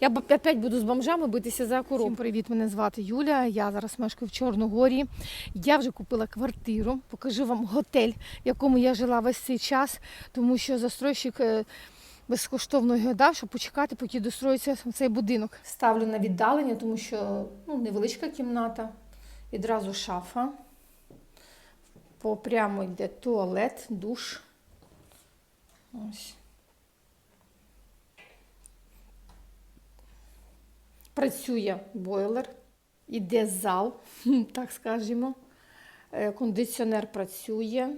Я б опять буду з бомжами битися за коробку. Всім привіт, мене звати Юля. Я зараз мешкаю в Чорногорії. Я вже купила квартиру. Покажу вам готель, в якому я жила весь цей час, тому що застройщик е, безкоштовно його дав, щоб почекати, поки достроїться цей будинок. Ставлю на віддалення, тому що ну, невеличка кімната, відразу шафа. Попрямо йде туалет, душ. Ось. Працює бойлер, іде зал, так скажемо. Е, Кондиціонер працює.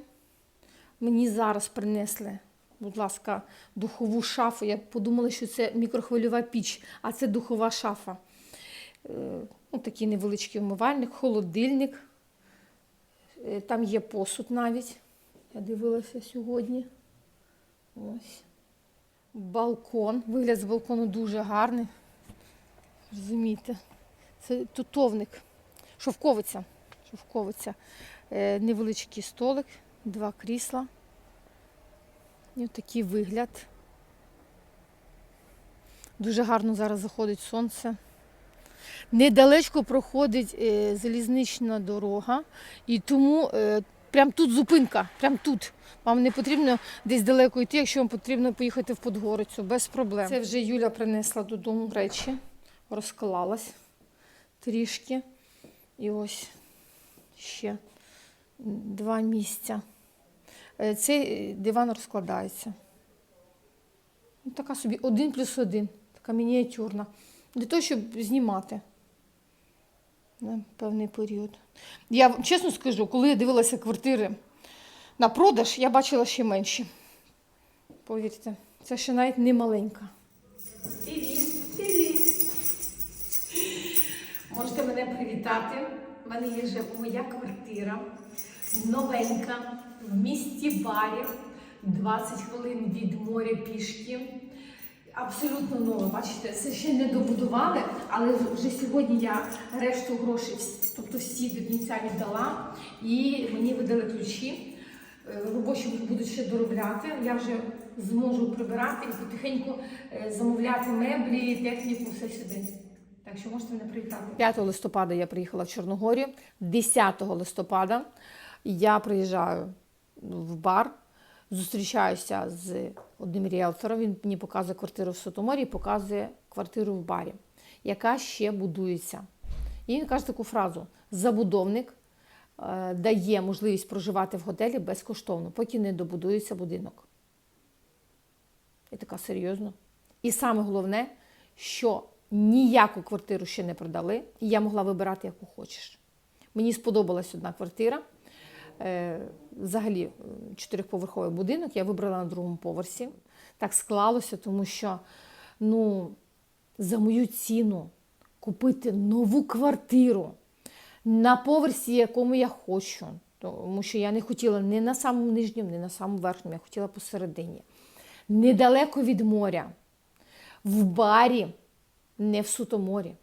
Мені зараз принесли, будь ласка, духову шафу. Я подумала, що це мікрохвильова піч, а це духова шафа. Е, Ну, такий невеличкий умивальник, холодильник. Е, Там є посуд навіть. Я дивилася сьогодні. Ось. Балкон. Вигляд з балкону дуже гарний. Розумієте? Це тутовник. Шовковиця. Шовковиця. Е, невеличкий столик, два крісла. І такий вигляд. Дуже гарно зараз заходить сонце. Недалечко проходить е, залізнична дорога, і тому е, прям тут зупинка, прям тут. Вам не потрібно десь далеко йти, якщо вам потрібно поїхати в Подгорицю, без проблем. Це вже Юля принесла додому речі, розклалась трішки. І ось ще два місця. Е, Цей диван розкладається. Ну, Така собі один плюс один, така мініатюрна. Для того, щоб знімати на певний період. Я чесно скажу, коли я дивилася квартири на продаж, я бачила ще менші. Повірте, це ще навіть не маленька. Привітати. У мене є вже моя квартира, новенька, в місті Барі, 20 хвилин від моря пішки. Абсолютно нове, бачите, це ще не добудували, але вже сьогодні я решту грошей, тобто всі до кінця віддала, і мені видали ключі. Е, Робочі будуть ще доробляти. Я вже зможу прибирати і потихеньку е, замовляти меблі, техніку, все сюди. Так що можете мене привітати. 5 листопада я приїхала в Чорногорію. 10 листопада я приїжджаю в бар, зустрічаюся з одним ріелтором. Він мені показує квартиру в Сотоморі і показує квартиру в барі, яка ще будується. І він каже таку фразу: забудовник е, дає можливість проживати в готелі безкоштовно, поки не добудується будинок. І така серйозно. І саме головне, що ніяку квартиру ще не продали, і я могла вибирати, яку хочеш. Мені сподобалась одна квартира. Е, Взагалі, е, чотирьохповерховий будинок, я вибрала на другому поверсі. Так склалося, тому що ну, за мою ціну купити нову квартиру на поверсі, якому я хочу. Тому що я не хотіла ні на самому нижньому, ні на самому верхньому, я хотіла посередині. Недалеко від моря, в барі, не в Сутоморі.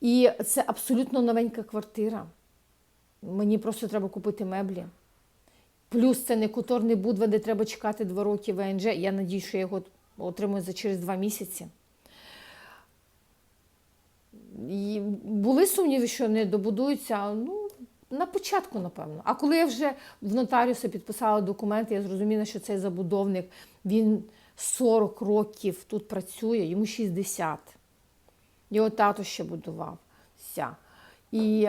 І це абсолютно новенька квартира. Мені просто треба купити меблі. Плюс це не куторний будва, де треба чекати два роки ВНЖ. Я надію, що я його отримую за через два місяці. І були сумніви, що не добудуються. Ну, на початку, напевно. А коли я вже в нотаріуса підписала документи, я зрозуміла, що цей забудовник він 40 років тут працює, йому 60. Його тато ще будував. Ся. І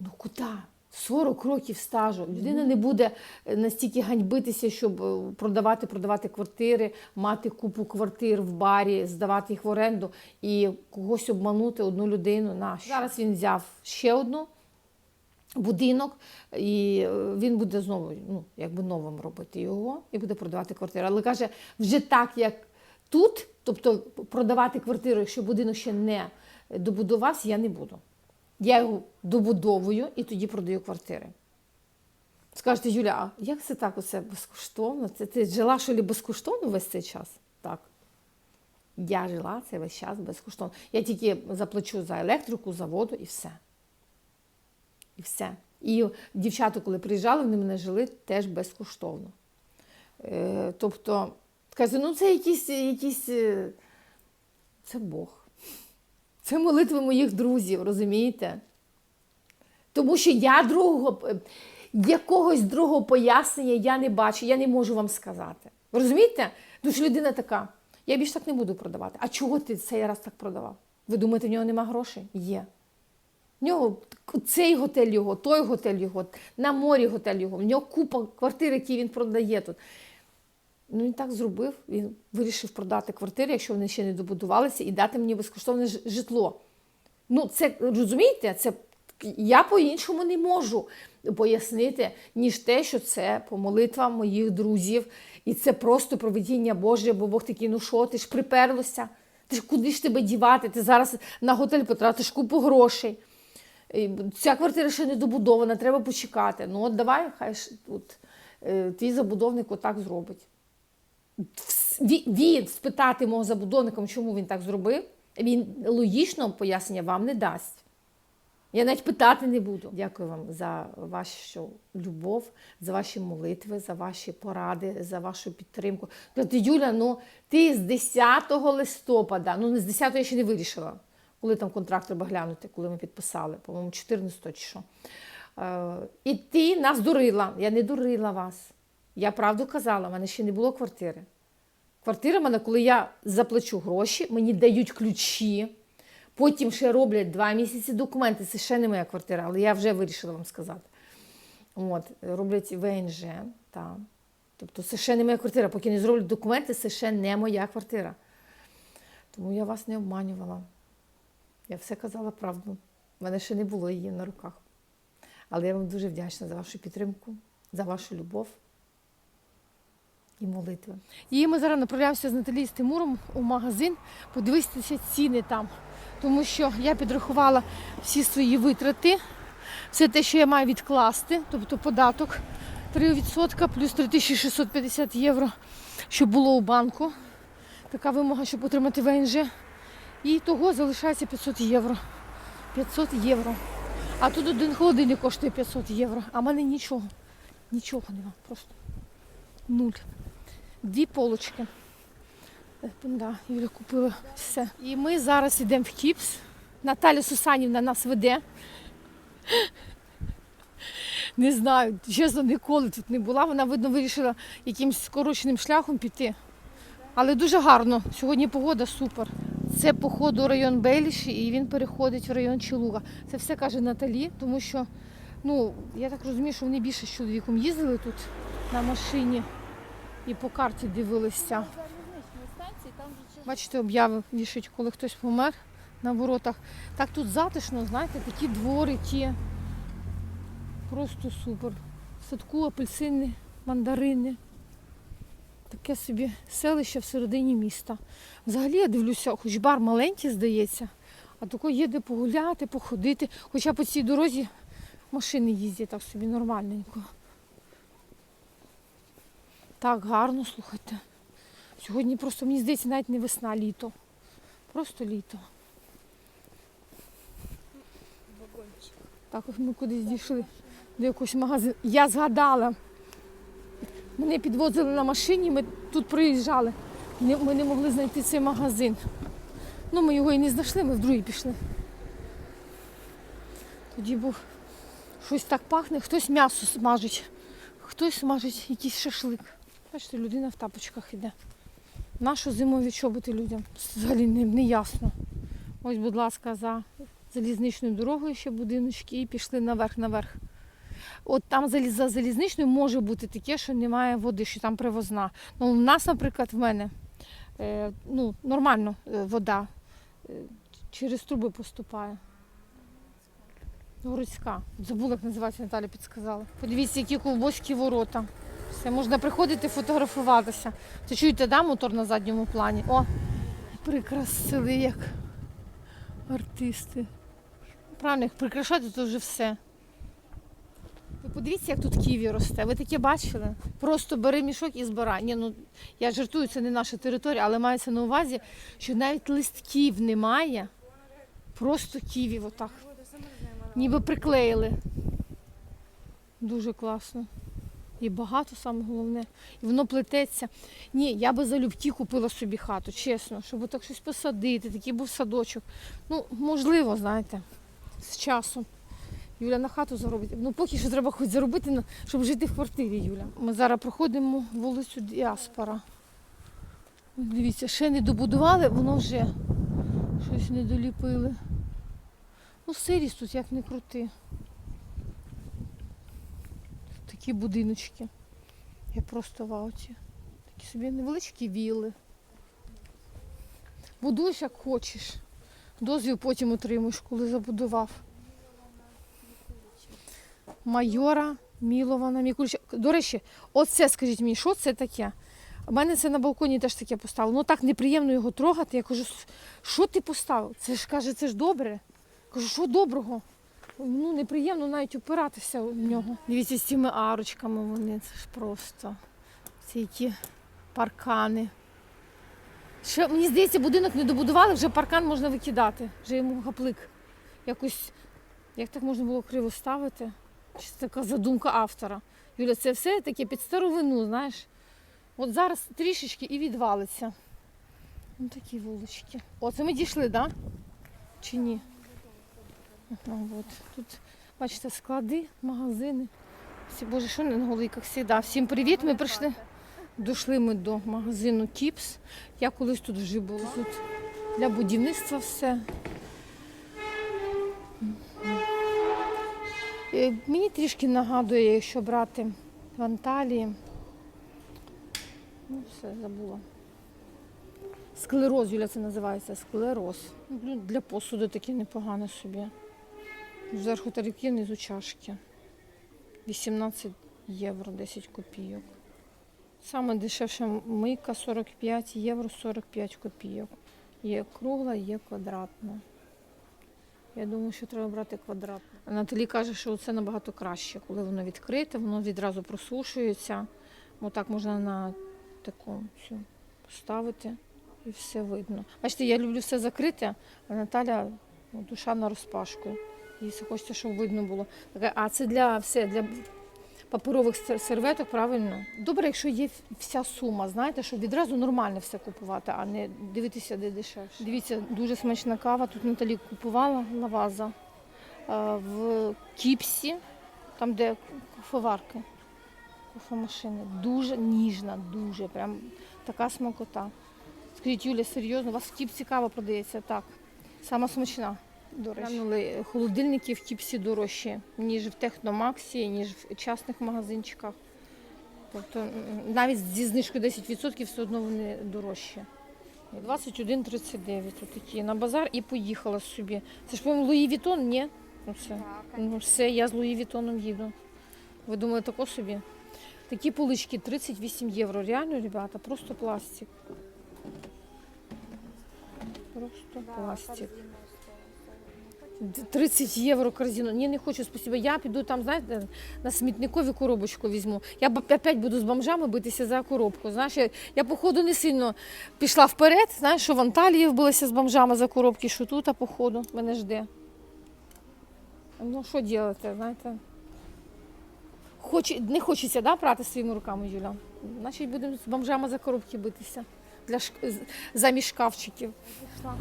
ну куди? 40 років стажу. Людина не буде е, настільки ганьбитися, щоб е, продавати, продавати квартири, мати купу квартир в барі, здавати їх в оренду і когось обманути одну людину. Нащо? Зараз він взяв ще одну будинок, і е, він буде знову ну, якби новим робити його і буде продавати квартиру. Але каже, вже так, як тут, тобто продавати квартиру, якщо будинок ще не добудувався, я не буду. Я його добудовую і тоді продаю квартири. Скажете, Юля, а як це так оце безкоштовно? Це ти жила що ли безкоштовно весь цей час? Так. Я жила цей весь час безкоштовно. Я тільки заплачу за електрику, за воду і все. І все. І дівчата, коли приїжджали, вони мене жили теж безкоштовно. Е, тобто, каже, ну це якісь, якісь е, це Бог. Це молитви моїх друзів, розумієте? Тому що я другого, е, якогось другого пояснення я не бачу, я не можу вам сказати. Розумієте? Тому людина така, я більше так не буду продавати. А чого ти цей раз так продавав? Ви думаєте, в нього нема грошей? Є. В нього цей готель його, той готель його, на морі готель його, в нього купа квартир, які він продає тут. Ну, він так зробив. Він вирішив продати квартири, якщо вони ще не добудувалися, і дати мені безкоштовне житло. Ну, це розумієте, це я по-іншому не можу пояснити, ніж те, що це по молитвам моїх друзів, і це просто проведіння Боже, бо Бог такий, ну що, ти ж приперлося? Ти ж куди ж тебе дівати? Ти зараз на готель потратиш купу грошей. Ця квартира ще не добудована, треба почекати. Ну от давай, хай ж тут е, твій забудовник отак зробить. Вс- ві- Він спитати мого забудовника, чому він так зробив, він логічного пояснення вам не дасть. Я навіть питати не буду. Дякую вам за вашу любов, за ваші молитви, за ваші поради, за вашу підтримку. Тобто, Юля, ну ти з 10 листопада, ну не з 10 я ще не вирішила, коли там контракт треба глянути, коли ми підписали, по-моєму, 14 чи що. Е, і ти нас дурила. Я не дурила вас. Я правду казала, в мене ще не було квартири. Квартира в мене, коли я заплачу гроші, мені дають ключі. Потім ще роблять два місяці документи. Це ще не моя квартира, але я вже вирішила вам сказати. От, роблять ВНЖ. Та. Тобто це ще не моя квартира. Поки не зроблять документи, це ще не моя квартира. Тому я вас не обманювала. Я все казала правду. У мене ще не було її на руках. Але я вам дуже вдячна за вашу підтримку, за вашу любов і молитви. І ми зараз направляємося з Наталією з у магазин подивитися ціни там. Тому що я підрахувала всі свої витрати, все те, що я маю відкласти, тобто податок 3% плюс 3650 євро, що було у банку. Така вимога, щоб отримати ВНЖ. І того залишається 500 євро. 500 євро. А тут один холодильник коштує 500 євро. А в мене нічого. Нічого нема. Просто нуль. Дві полочки. Е, Да, Юля купила все. І ми зараз йдемо в Кіпс. Наталя Сусанівна нас веде. Не знаю, чесно, ніколи тут не була. Вона, видно, вирішила якимось скороченим шляхом піти. Але дуже гарно. Сьогодні погода супер. Це, походу, район Бейліші, і він переходить в район Чилуга. Це все каже Наталі, тому що, ну, я так розумію, що вони більше з чоловіком їздили тут на машині і по карті дивилися. Бачите, обяви вішають, коли хтось помер на воротах. Так тут затишно, знаєте, такі дворики. Просто супер. В садку апельсини, мандарини. Таке собі селище всередині міста. Взагалі я дивлюся, хоч бар маленький, здається, а тако є де погуляти, походити. Хоча по цій дорозі машини їздять так собі нормальненько. Так, гарно, слухайте. Сьогодні просто, мені здається, навіть не весна, а літо. Просто літо. Так, ось ми кудись дійшли до якогось магазину. Я згадала. Мене підвозили на машині, ми тут проїжджали. Ми не могли знайти цей магазин. Ну, ми його і не знайшли, ми в другий пішли. Тоді був щось так пахне, хтось м'ясо смажить, хтось смажить якийсь шашлик. Бачите, людина в тапочках іде. Нащо зимові чоботи людям? Взагалі не, не ясно. Ось, будь ласка, за залізничною дорогою ще будиночки і пішли наверх-наверх. От там за залізничною може бути таке, що немає води, що там привозна. Ну, у нас, наприклад, в мене е, ну, нормально е, вода е, через труби поступає. Городська. Забула, як називається, Наталя підсказала. Подивіться, які ковбоські ворота. Все, можна приходити фотографуватися. Це чуєте, да, мотор на задньому плані? О, прикрасили як артисти. Правильно, як прикрашати, то вже все. Ви подивіться, як тут ківі росте. Ви таке бачили? Просто бери мішок і збирай. Ні, ну я жартую, це не наша територія, але мається на увазі, що навіть листків немає. Просто ківі отак. Ніби приклеїли. Дуже класно. І багато саме головне. І воно плететься. Ні, я би залюбки купила собі хату, чесно, щоб так щось посадити, такий був садочок. Ну, можливо, знаєте, з часом. Юля на хату заробить. Ну, поки що треба хоч заробити, щоб жити в квартирі, Юля. Ми зараз проходимо вулицю Діаспора. Дивіться, ще не добудували, воно вже щось не доліпили. Ну, сирість тут як не крути. Такі будиночки. Я просто в ауті. Такі собі невеличкі вілли. Будуєш як хочеш. Дозвіл потім отримуєш, коли забудував. Майора Мілована Мікуліча. До речі, оце скажіть мені, що це таке? У мене це на балконі теж таке поставило. Ну так неприємно його трогати. Я кажу, що ти поставив? Це ж каже, це ж добре. Кажу, що доброго? Ну, неприємно навіть опиратися в нього. Дивіться, з цими арочками вони, це ж просто. Ці які паркани. Ще, мені здається, будинок не добудували, вже паркан можна викидати. Вже йому гаплик. Якось, як так можна було криво ставити? Чи це така задумка автора? Юля, це все таке під старовину, знаєш. От зараз трішечки і відвалиться. Ось такі вулички. О, це ми дійшли, так? Да? Чи ні? Ага, от. Тут, бачите, склади, магазини. Всі, Боже, що не на голиках завжди. Всім привіт, ми прийшли. Дійшли ми до магазину Кіпс. Я колись тут вже була. Тут для будівництва все. Е, Мені трішки нагадує, якщо брати в Анталії. Ну, все, забула. Склероз, Юля, це називається склероз. Ну, Для посуду таке непогане собі. Зверху тарілки, внизу чашки. 18 євро 10 копійок. Саме дешевша мийка 45 євро 45 копійок. Є кругла, є квадратна. Я думаю, що треба брати квадратну. Наталі каже, що це набагато краще, коли воно відкрите, воно відразу просушується. Отак можна на таку цю поставити і все видно. Бачите, я люблю все закрите, а Наталя ну, душа на розпашку. Все хочеться, щоб видно було. А це для все для паперових серветок, правильно? Добре, якщо є вся сума, знаєте, щоб відразу нормально все купувати, а не дивитися, де дешевше. Дивіться, дуже смачна кава. Тут Наталі купувала лаваза е, в Кіпсі, там, де кофеварки, кофемашини. Дуже ніжна, дуже прям така смакота. Скажіть, Юля, серйозно, у вас в Кіпсі кава продається так. Сама смачна. До холодильники в Кіпсі дорожчі, ніж в Техномаксі, ніж в частних магазинчиках. Тобто навіть зі знижкою 10% все одно вони дорожчі. 21,39 отакі на базар і поїхала собі. Це ж, по-моєму, Луї Вітон? Ні? Оце. Ну, все, я з Луї Вітоном їду. Ви думали, тако собі? Такі полички 38 євро. Реально, ребята, просто пластик. Просто пластик. 30 євро корзину. Ні, не хочу, спасибо. Я піду там, знаєте, на смітникові коробочку візьму. Я опять буду з бомжами битися за коробку. Знаєш, я, я походу не сильно пішла вперед. Знаєш, що в Анталії вбилася з бомжами за коробки, що тут, а походу мене жде. Ну, що робити, знаєте? Хоч, не хочеться да, прати своїми руками, Юля. Значить, будемо з бомжами за коробки битися. Для замість шкафчиків.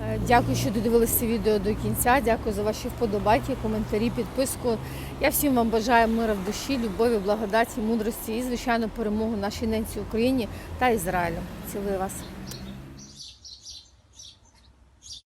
Е, Дякую, що додивилися відео до кінця. Дякую за ваші вподобайки, коментарі, підписку. Я всім вам бажаю мира в душі, любові, благодаті, мудрості і, звичайно, перемогу нашій ненці Україні та Ізраїлю. Цілую вас.